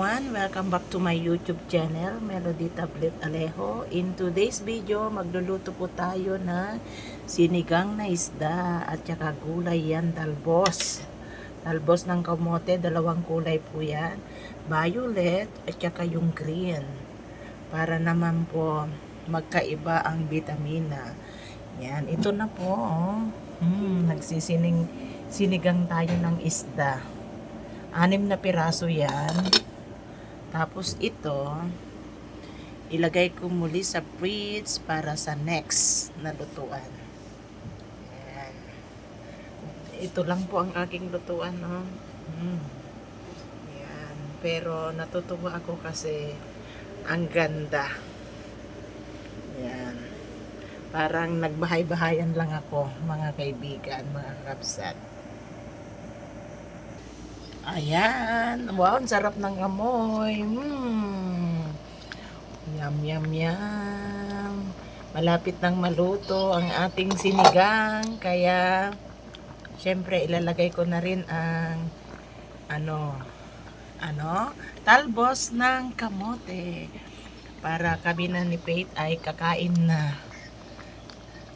everyone! Welcome back to my YouTube channel, Melody Tablet Alejo. In today's video, magluluto po tayo na sinigang na isda at saka gulay yan, talbos. Talbos ng kamote, dalawang kulay po yan. Violet at saka yung green. Para naman po magkaiba ang vitamina. Yan, ito na po. Oh. Hmm, nagsisining sinigang tayo ng isda. Anim na piraso yan. Tapos ito, ilagay ko muli sa fridge para sa next na lutuan. Ayan. Ito lang po ang aking lutuan. No? Mm. Ayan. Pero natutuwa ako kasi ang ganda. Ayan. Parang nagbahay-bahayan lang ako, mga kaibigan, mga kapsat. Ayan. Wow, sarap ng amoy. Mm. Yum, yum, yum. Malapit nang maluto ang ating sinigang. Kaya, syempre, ilalagay ko na rin ang, ano, ano, talbos ng kamote. Para kami na ni Faith ay kakain na.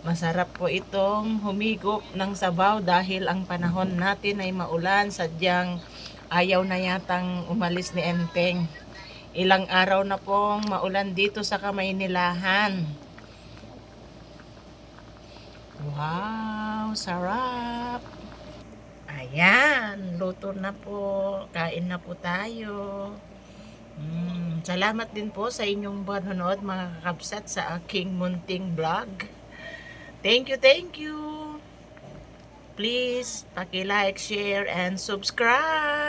Masarap po itong humigop ng sabaw dahil ang panahon natin ay maulan. Sadyang ayaw na yatang umalis ni Enteng. Ilang araw na pong maulan dito sa Kamaynilahan. Wow, sarap! Ayan, luto na po. Kain na po tayo. Mm, salamat din po sa inyong panonood mga kakabsat sa aking munting vlog. Thank you, thank you. Please, paki-like, share, and subscribe.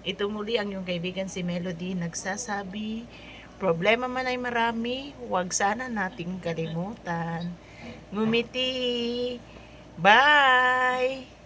Ito muli ang yung kaibigan si Melody nagsasabi, problema man ay marami, huwag sana nating kalimutan. Ngumiti. Bye!